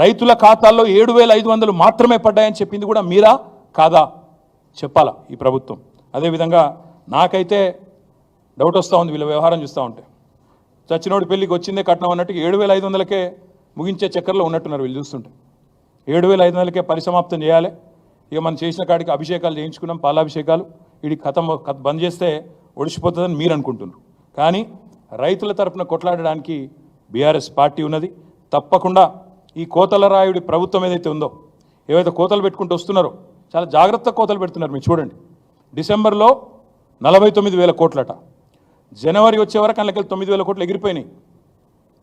రైతుల ఖాతాల్లో ఏడు వేల ఐదు వందలు మాత్రమే పడ్డాయని చెప్పింది కూడా మీరా? కాదా? చెప్పాలా ఈ ప్రభుత్వం? అదేవిధంగా నాకైతే డౌట్ వస్తూ ఉంది వీళ్ళ వ్యవహారం చూస్తూ ఉంటే. చచ్చినోడి పెళ్ళికి వచ్చిందే కట్నం అన్నట్టు ఏడు వేల ఐదు వందలకే ముగించే చక్కర్లో ఉన్నట్టున్నారు వీళ్ళు చూస్తుంటే. ఏడు వేల ఐదు వందలకే పరిసమాప్తం చేయాలి. ఇక మనం చేసిన కాడికి అభిషేకాలు చేయించుకున్నాం పాలాభిషేకాలు. ఇది కథం కథ బంద్ చేస్తే ఒడిసిపోతుందని మీరు అనుకుంటున్నారు. కానీ రైతుల తరపున కొట్లాడడానికి బీఆర్ఎస్ పార్టీ ఉన్నది. తప్పకుండా ఈ కోతల రాయుడి ప్రభుత్వం ఏదైతే ఉందో ఏవైతే కోతలు పెట్టుకుంటూ వస్తున్నారో చాలా జాగ్రత్త కోతలు పెడుతున్నారు మీరు చూడండి. డిసెంబర్లో నలభై తొమ్మిది వేల కోట్లట. జనవరి వచ్చే వరకు అందులోకి తొమ్మిది వేల కోట్లు ఎగిరిపోయినాయి.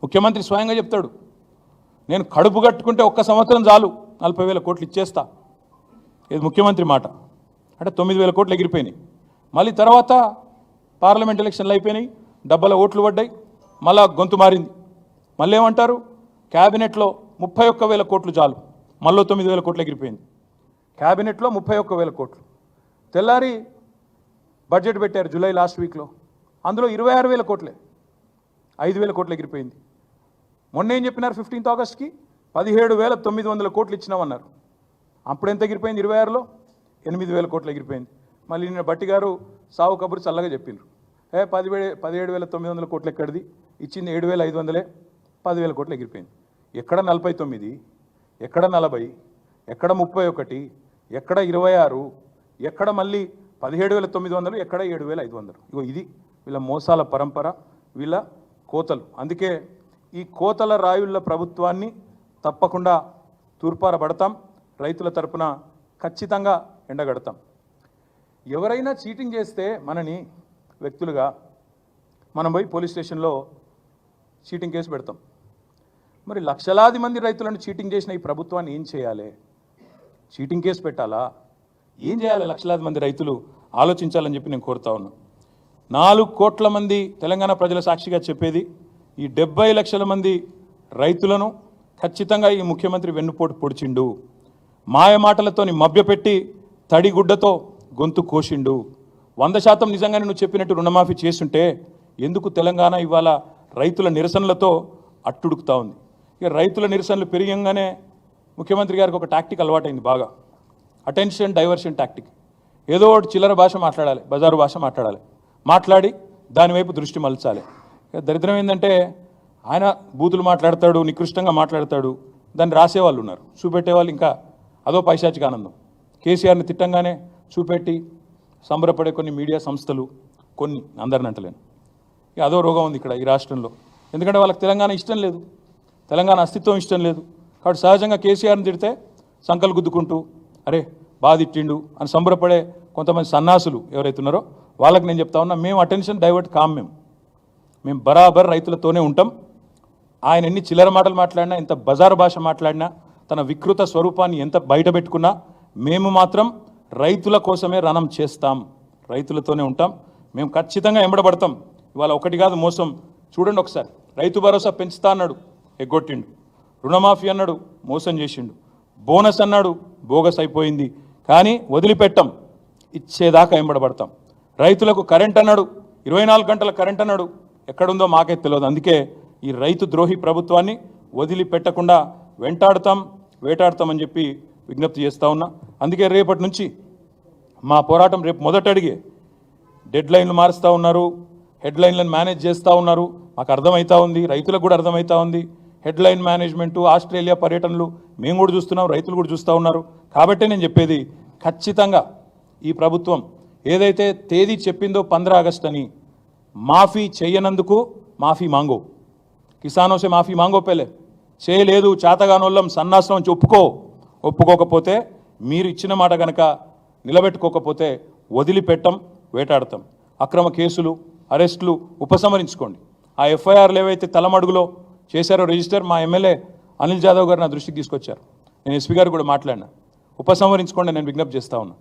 ముఖ్యమంత్రి స్వయంగా చెప్తాడు నేను కడుపు కట్టుకుంటే ఒక్క సంవత్సరం చాలు నలభై వేల కోట్లు ఇచ్చేస్తా. ఇది ముఖ్యమంత్రి మాట. అంటే తొమ్మిది వేల కోట్లు ఎగిరిపోయినాయి. మళ్ళీ తర్వాత పార్లమెంట్ ఎలక్షన్లు అయిపోయినాయి డబ్బల ఓట్లు పడ్డాయి మళ్ళా గొంతు మారింది. మళ్ళీ ఏమంటారు క్యాబినెట్లో ముప్పై ఒక్క వేల కోట్లు చాలు. మళ్ళీ తొమ్మిది వేల కోట్లు ఎగిరిపోయింది. క్యాబినెట్లో ముప్పై ఒక్క వేల కోట్లు. తెల్లారి బడ్జెట్ పెట్టారు జూలై లాస్ట్ వీక్లో. అందులో ఇరవై ఆరు వేల కోట్లే. ఐదు వేల కోట్లు ఎగిరిపోయింది. మొన్న ఏం చెప్పినారు ఫిఫ్టీన్త్ ఆగస్ట్కి? పదిహేడు వేల తొమ్మిది వందల కోట్లు ఇచ్చినామన్నారు. అప్పుడు ఎంత ఎగిరిపోయింది? ఇరవై ఆరులో? ఎనిమిది వేల కోట్లు ఎగిరిపోయింది. మళ్ళీ నిన్న బట్టి గారు సావు కబురు చల్లగా చెప్పిండ్రు ఏ పదివే పదిహేడు వేల తొమ్మిది వందల కోట్లు ఎక్కడిది? ఇచ్చింది ఏడు వేల ఐదు వందలే. పదివేల కోట్లు ఎగిరిపోయింది. ఎక్కడ నలభై తొమ్మిది ఎక్కడ నలభై ఎక్కడ ముప్పై ఒకటి ఎక్కడ ఇరవై ఆరు ఎక్కడ మళ్ళీ పదిహేడు వేల తొమ్మిది వందలు ఎక్కడ ఏడు వేల ఐదు వందలు. ఇగో ఇది వీళ్ళ మోసాల పరంపర వీళ్ళ కోతలు. అందుకే ఈ కోతల రాయుళ్ళ ప్రభుత్వాన్ని తప్పకుండా తూర్పారబడతాం రైతుల తరపున ఖచ్చితంగా ఎండగడతాం. ఎవరైనా చీటింగ్ చేస్తే మనని వ్యక్తులుగా మనం పోయి పోలీస్ స్టేషన్లో చీటింగ్ కేసు పెడతాం. మరి లక్షలాది మంది రైతులను చీటింగ్ చేసిన ఈ ప్రభుత్వాన్ని ఏం చేయాలి? చీటింగ్ కేసు పెట్టాలా? ఏం చేయాలి లక్షలాది మంది రైతులు? ఆలోచించాలని చెప్పి నేను కోరుతా ఉన్నా. నాలుగు కోట్ల మంది తెలంగాణ ప్రజల సాక్షిగా చెప్పేది ఈ డెబ్బై లక్షల మంది రైతులను ఖచ్చితంగా ఈ ముఖ్యమంత్రి వెన్నుపోటు పొడిచిండు. మాయ మాటలతోని మభ్యపెట్టి తడిగుడ్డతో గొంతు కోసిండు. వంద శాతం నిజంగానే నువ్వు చెప్పినట్టు రుణమాఫీ చేస్తుంటే ఎందుకు తెలంగాణ ఇవాళ రైతుల నిరసనలతో అట్టుడుకుతా ఉంది? ఇక రైతుల నిరసనలు పెరిగంగానే ముఖ్యమంత్రి గారికి ఒక టాక్టిక్ అలవాటైంది బాగా. అటెన్షన్ డైవర్షన్ టాక్టిక్ ఏదో ఒకటి చిల్లర భాష మాట్లాడాలి బజారు భాష మాట్లాడాలి. మాట్లాడి దానివైపు దృష్టి మలచాలి. దరిద్రం ఏంటంటే ఆయన బూతులు మాట్లాడతాడు నికృష్టంగా మాట్లాడతాడు దాన్ని రాసేవాళ్ళు ఉన్నారు. చూపెట్టేవాళ్ళు ఇంకా అదో పైశాచిక ఆనందం. కేసీఆర్ని తిట్టంగానే చూపెట్టి సంబరపడే కొన్ని మీడియా సంస్థలు కొన్ని అందరిని అంటలేను. ఇక అదో రోగం ఉంది ఇక్కడ ఈ రాష్ట్రంలో. ఎందుకంటే వాళ్ళకి తెలంగాణ ఇష్టం లేదు. తెలంగాణ అస్తిత్వం ఇష్టం లేదు. కాబట్టి సహజంగా కేసీఆర్ని తిడితే సంకలు గుద్దుకుంటూ అరే బాగా తిట్టిండు అని సంబరపడే కొంతమంది సన్నాసులు ఎవరైతే ఉన్నారో వాళ్ళకి నేను చెప్తా ఉన్నా మేము అటెన్షన్ డైవర్ట్ కాం మేము. మేము బరాబర్ రైతులతోనే ఉంటాం. ఆయన ఎన్ని చిల్లర మాటలు మాట్లాడినా ఎంత బజారు భాష మాట్లాడినా తన వికృత స్వరూపాన్ని ఎంత బయట పెట్టుకున్నా మేము మాత్రం రైతుల కోసమే రణం చేస్తాం. రైతులతోనే ఉంటాం. మేము ఖచ్చితంగా ఎంబడబడతాం. ఇవాళ ఒకటి కాదు మోసం. చూడండి ఒకసారి. రైతు భరోసా పెంచుతా అన్నాడు. ఎగ్గొట్టిండు. రుణమాఫీ అన్నాడు మోసం చేసిండు. బోనస్ అన్నాడు బోగస్ అయిపోయింది. కానీ వదిలిపెట్టం ఇచ్చేదాకా ఎంబడబడతాం రైతులకు కరెంట్ అన్నాడు ఇరవై నాలుగు గంటల కరెంట్ అన్నాడు. ఎక్కడుందో మాకే తెలియదు. అందుకే ఈ రైతు ద్రోహి ప్రభుత్వాన్ని వదిలిపెట్టకుండా వెంటాడతాం వేటాడతామని చెప్పి విజ్ఞప్తి చేస్తూ ఉన్నా. అందుకే రేపటి నుంచి మా పోరాటం రేపు మొదట అడిగే డెడ్లైన్లు మారుస్తూ ఉన్నారు హెడ్లైన్లను మేనేజ్ చేస్తూ ఉన్నారు. మాకు అర్థమవుతా ఉంది రైతులకు కూడా అర్థమవుతా ఉంది. హెడ్లైన్ మేనేజ్మెంటు ఆస్ట్రేలియా పర్యటనలు మేము కూడా చూస్తున్నాం రైతులు కూడా చూస్తూ ఉన్నారు. కాబట్టే నేను చెప్పేది ఖచ్చితంగా ఈ ప్రభుత్వం ఏదైతే తేదీ చెప్పిందో పంద్రా ఆగస్ట్ అని మాఫీ చేయనందుకు మాఫీ మాంగో. కిసానోసే మాఫీ మాంగో పేలే. చేయలేదు చేతగానోళ్ళం సన్నాసనం చెప్పుకో ఒప్పుకో. ఒప్పుకోకపోతే మీరు ఇచ్చిన మాట కనుక నిలబెట్టుకోకపోతే వదిలిపెట్టం వేటాడతాం. అక్రమ కేసులు అరెస్టులు ఉపసంహరించుకోండి. ఆ ఎఫ్ఐఆర్లు ఏవైతే తలమడుగులో చేశారో రిజిస్టర్ మా ఎమ్మెల్యే అనిల్ జాదవ్ గారు నా దృష్టికి తీసుకొచ్చారు. నేను ఎస్పీ గారు కూడా మాట్లాడినా. ఉపసంహరించుకోండి నేను విజ్ఞప్తి చేస్తా ఉన్నా.